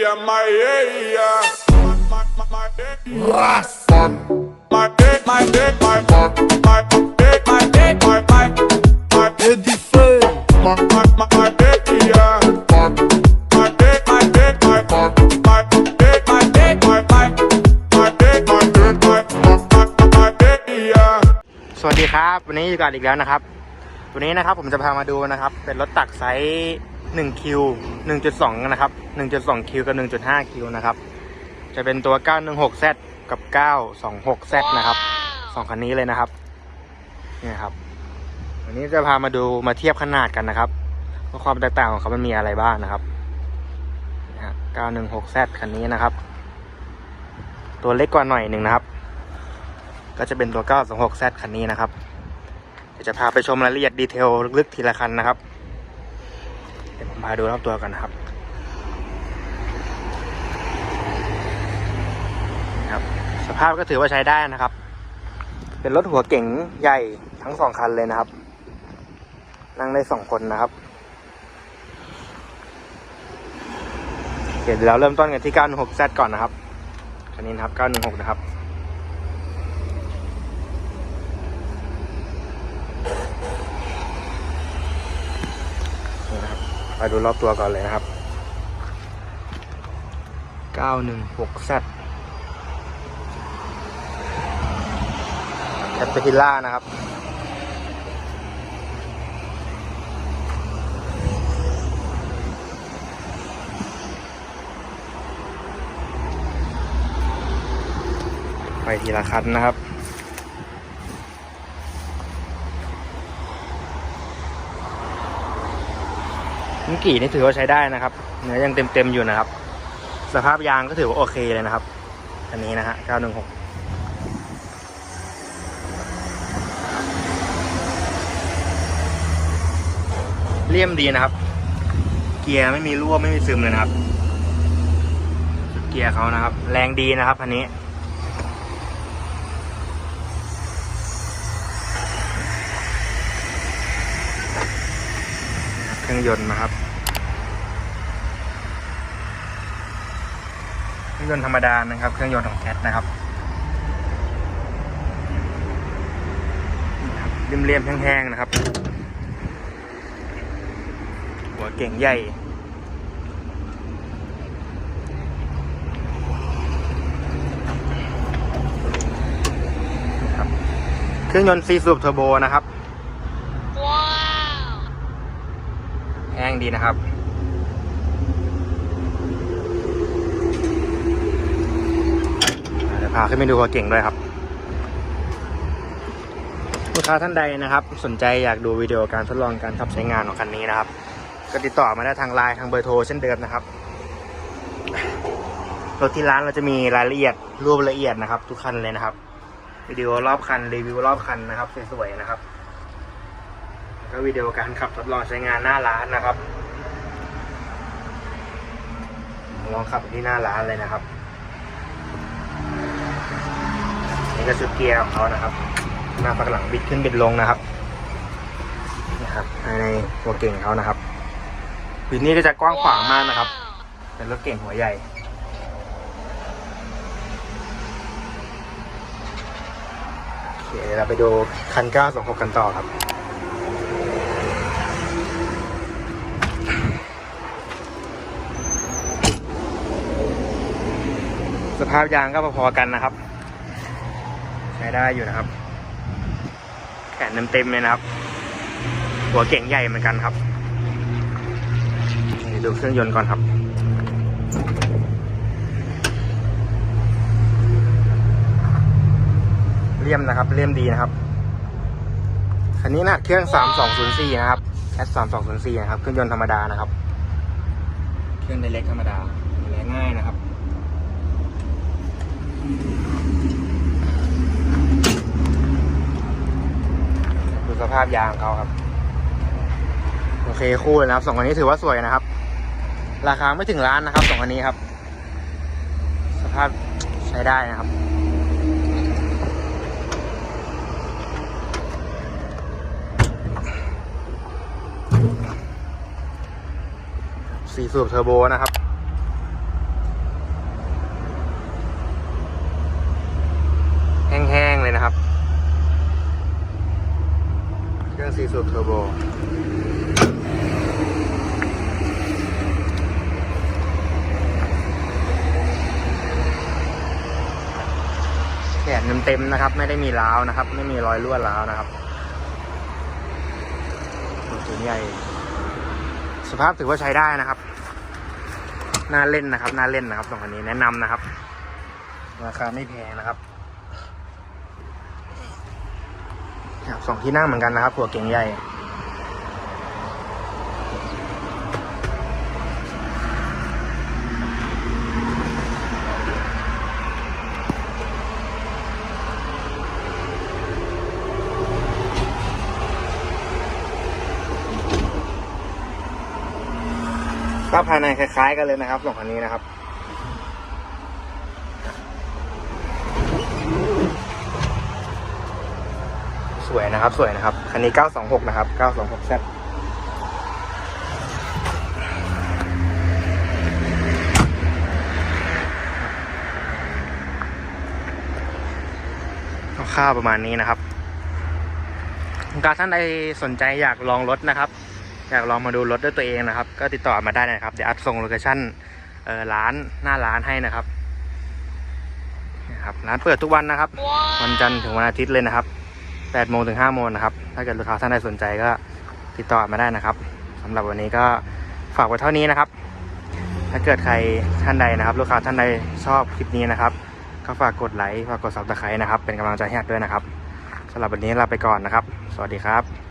yeah, my yeah, yeah. My, my, my, yeah. My dick, my dick, my, my, my dick, my dick, my, my, my dick, my, my, my, my dick, yeah. My dick, my dick, my, my dick, my dick, my, my, my dick, my dick, my, my, my dick, yeah. สวัสดีครับ วันนี้อยู่กันอีกแล้วนะครับ วันนี้นะครับผมจะพามาดูนะครับ เป็นรถตักไซส์ 1คิว1.2 นะครับ 1.2 คิวกับ 1.5 คิวนะครับ จะเป็นตัว 916Z กับ 926Z นะครับสองคันนี้เลยนะครับเนี่ยครับ วันนี้จะพามาดูมาเทียบขนาดกันนะครับว่าความแตกต่างของเขามันมีอะไรบ้างนะครับนะฮะ 916Z คันนี้นะครับ ตัวเล็กกว่าหน่อยหนึ่งนะครับ ก็จะเป็นตัว 926Z คันนี้นะครับเดี๋ยวจะพาไปชมรายละเอียดดีเทลลึกๆทีละคันนะครับเดี๋ยวผม พาดูรอบตัวกันนะครับครับ สภาพก็ถือว่าใช้ได้นะครับ เป็นรถหัวเก๋งใหญ่ทั้งสองคันเลยนะครับ นั่งได้สองคนนะครับเดี๋ยวเราเริ่มต้นกันที่ 916Z ก่อนนะครับคันนี้นะครับ 916 นะครับ นี่นะครับ ไปดูรอบตัวก่อนเลยนะครับ 916Z แคปปิล่านะครับ ไปทีละคันนะครับ มิกี่นี่ถือว่าใช้ได้นะครับ เนื้อยังเต็มๆอยู่นะครับ สภาพยางก็ถือว่าโอเคเลยนะครับ อันนี้นะฮะ916เลี่ยมดีนะครับ เกียร์ไม่มีรั่วไม่มีซึมเลยนะครับ เกียร์เขานะครับ แรงดีนะครับอันนี้ เครื่องยนต์นะครับ เค รื่องยนต์ธรรมดานะครับ เครื่องยนต์ของแคทนะครับเรียมๆแห้งๆนะครับ หัวเก่งใหญ่ครับเครื่องยนต์ซีซูบเทอร์โบนะครับแห้งดีนะครับ เดี๋ยวพาขึ้นไปดูหัวเก่งด้วยครับ ลูกค้าท่านใดนะครับ สนใจอยากดูวิดีโอการทดลองการขับใช้งานของคันนี้นะครับ ก็ติดต่อมาได้ทางไลน์ทางเบอร์โทรเช่นเดิมนะครับรถที่ร้านเราจะมีรายละเอียดรูปละเอียดนะครับ ทุกคันเลยนะครับวิดีโอรอบคันรีวิวรอบคันนะครับสวยๆนะครับแล้วก็วิดีโอการขับทดลองใช้งานหน้าร้านนะครับ ลองขับที่หน้าร้านเลยนะครับ นี่ก็ชุดเกียร์ของเขานะครับ หน้าปักหลังบิดขึ้นบิดลงนะครับนะครับภายในหัวเก่งเขานะครับวินนี้ก็จะกว้างขวางมากนะครับ เป็นรถเก่งหัวใหญ่โอเคเราไปดูคันก้าสองหกกันต่อครับ สภาพยางก็พอๆกันนะครับ ใช้ได้อยู่นะครับ แขนเต็มๆเลยนะครับ หัวเก่งใหญ่เหมือนกันครับดูเครื่องยนต์ก่อนครับเลี่ยมนะครับเลี่ยมดีนะครับคันนี้นะเครื่อง 3204 นะครับแคส3204 นะครับ เครื่องยนต์ธรรมดานะครับ เครื่องเล็กธรรมดาแรงง่ายนะครับ ดูสภาพยางเขาครับ โอเคคู่เลยนะครับสองคันนี้ถือว่าสวยนะครับ ราคาไม่ถึงล้านนะครับสองคันนี้ครับ สภาพใช้ได้นะครับสี่สูบเทอร์โบนะครับ สูบเทอร์โบแขนเต็มๆนะครับ ไม่ได้มีร้าวนะครับ ไม่มีรอยรั่วร้าวนะครับตัวใหญ่ สภาพถือว่าใช้ได้นะครับน่าเล่นนะครับน่าเล่นนะครับสองคันนี้แนะนำนะครับ ราคาไม่แพงนะครับ ครับสองที่นั่งเหมือนกันนะครับหัวเก่งใหญ่ก็ภายในคล้ายๆกันเลยนะครับสองคันนี้นะครับ สวยนะครับ สวยนะครับ คันนี้ 926 นะครับ 926 Z ค่าประมาณนี้นะครับการท่านใดสนใจอยากลองรถนะครับ อยากลองมาดูรถด้วยตัวเองนะครับ ก็ติดต่อมาได้นะครับ เดี๋ยวอัดส่งโลเคชั่นร้านหน้าร้านให้นะครับนะครับ ร้านเปิดทุกวันนะครับ วันจันทร์ถึงวันอาทิตย์เลยนะครับ 8โมงถึง5โมงนะครับ ถ้าเกิดลูกค้าท่านใดสนใจก็ติดต่อมาได้นะครับสำหรับวันนี้ก็ฝากไว้เท่านี้นะครับ ถ้าเกิดใครท่านใดนะครับ ลูกค้าท่านใดชอบคลิปนี้นะครับ ก็ฝากกดไลค์ฝากกดซับสไครต์นะครับ เป็นกำลังใจให้อัดด้วยนะครับสำหรับวันนี้ลาไปก่อนนะครับ สวัสดีครับ